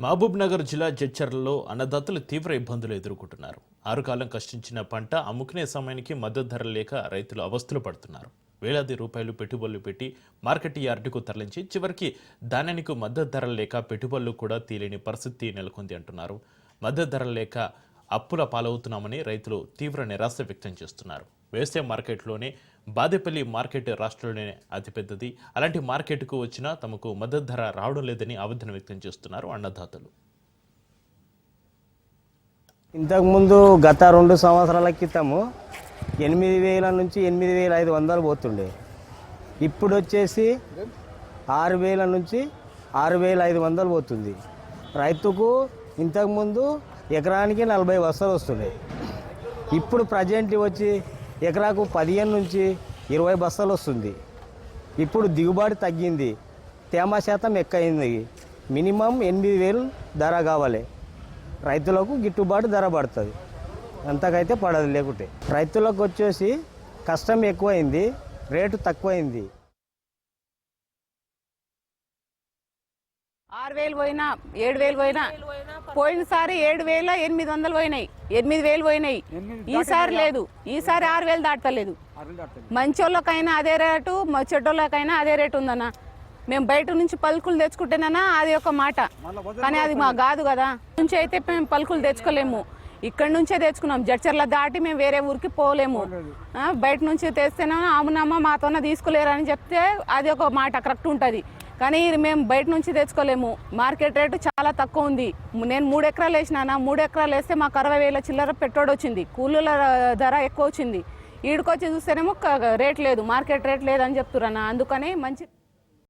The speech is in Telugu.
మహబూబ్నగర్ జిల్లా జడ్చర్లలో అన్నదాతలు తీవ్ర ఇబ్బందులు ఎదుర్కొంటున్నారు. ఆరు కాలం కష్టించిన పంట అమ్ముకునే సమయానికి మద్దతు ధర లేక రైతులు అవస్థలు పడుతున్నారు. వేలాది రూపాయలు పెట్టుబడులు పెట్టి మార్కెట్ యార్డుకు తరలించి చివరికి ధాన్యానికి మద్దతు ధర లేక పెట్టుబడులు కూడా తీలేని పరిస్థితి నెలకొంది అంటున్నారు. మద్దతు ధర లేక అప్పుల పాలవుతున్నామని రైతులు తీవ్ర నిరాశ వ్యక్తం చేస్తున్నారు. వ్యవసాయ మార్కెట్లోనే బాదేపల్లి మార్కెట్ రాష్ట్రంలోనే అతిపెద్దది. అలాంటి మార్కెట్కు వచ్చినా తమకు మద్దతు ధర రావడం లేదని ఆవేదన వ్యక్తం చేస్తున్నారు అన్నదాతలు. ఇంతకుముందు గత రెండు సంవత్సరాల క్రితము ఎనిమిది వేల నుంచి ఎనిమిది వేల ఐదు వందలు పోతుండే. ఇప్పుడు వచ్చేసి ఆరు వేల నుంచి ఆరు వేల ఐదు వందలు పోతుంది. రైతుకు ఇంతకుముందు ఎకరానికి నలభై బస్తాలు వస్తున్నాయి. ఇప్పుడు ప్రజెంట్ వచ్చి ఎకరాకు పదిహేను నుంచి ఇరవై బస్తాలు వస్తుంది. ఇప్పుడు దిగుబడి తగ్గింది. తేమ శాతం ఎక్కువైంది. మినిమం ఎనిమిది వేలు ధర కావాలి. రైతులకు గిట్టుబాటు ధర పడుతుంది. అంతకైతే పడదు లేకుంటే. రైతులకు వచ్చేసి కష్టం ఎక్కువైంది. రేటు తక్కువైంది. ఆరు వేలు పోయినా ఏడు వేలు పోయినా పోయినసారి ఏడు వేల ఎనిమిది వందలు పోయినాయి. ఎనిమిది వేలు పోయినాయి ఈసారి లేదు. ఈసారి ఆరు వేలు దాటలేదు. మంచోళ్ళకైనా అదే రేటు మ- చెడ్డోళ్ళకైనా అదే రేటు ఉందన్న. మేము బయట నుంచి పలుకులు తెచ్చుకుంటేనన్నా అది ఒక మాట. కానీ అది మా కాదు కదా. నుంచి అయితే మేము పలుకులు తెచ్చుకోలేము. ఇక్కడ నుంచే తెచ్చుకున్నాం. జడ్చర్ల దాటి మేము వేరే ఊరికి పోలేము. బయట నుంచి తెస్తేనే అవునమ్మా మాతోనే తీసుకోలేరని చెప్తే అది ఒక మాట కరెక్ట్ ఉంటుంది. కానీ ఇది మేము బయట నుంచి తెచ్చుకోలేము. మార్కెట్ రేటు చాలా తక్కువ ఉంది. నేను మూడు ఎకరాలు వేసినానా? మూడు ఎకరాలు వేస్తే మాకు అరవై వేల చిల్లర పెట్టుబడి వచ్చింది. కూలీల ధర ఎక్కువ వచ్చింది. ఈడికొచ్చి చూస్తేనేమో రేట్ లేదు మార్కెట్ రేట్ లేదని చెప్తున్నా అందుకని మంచి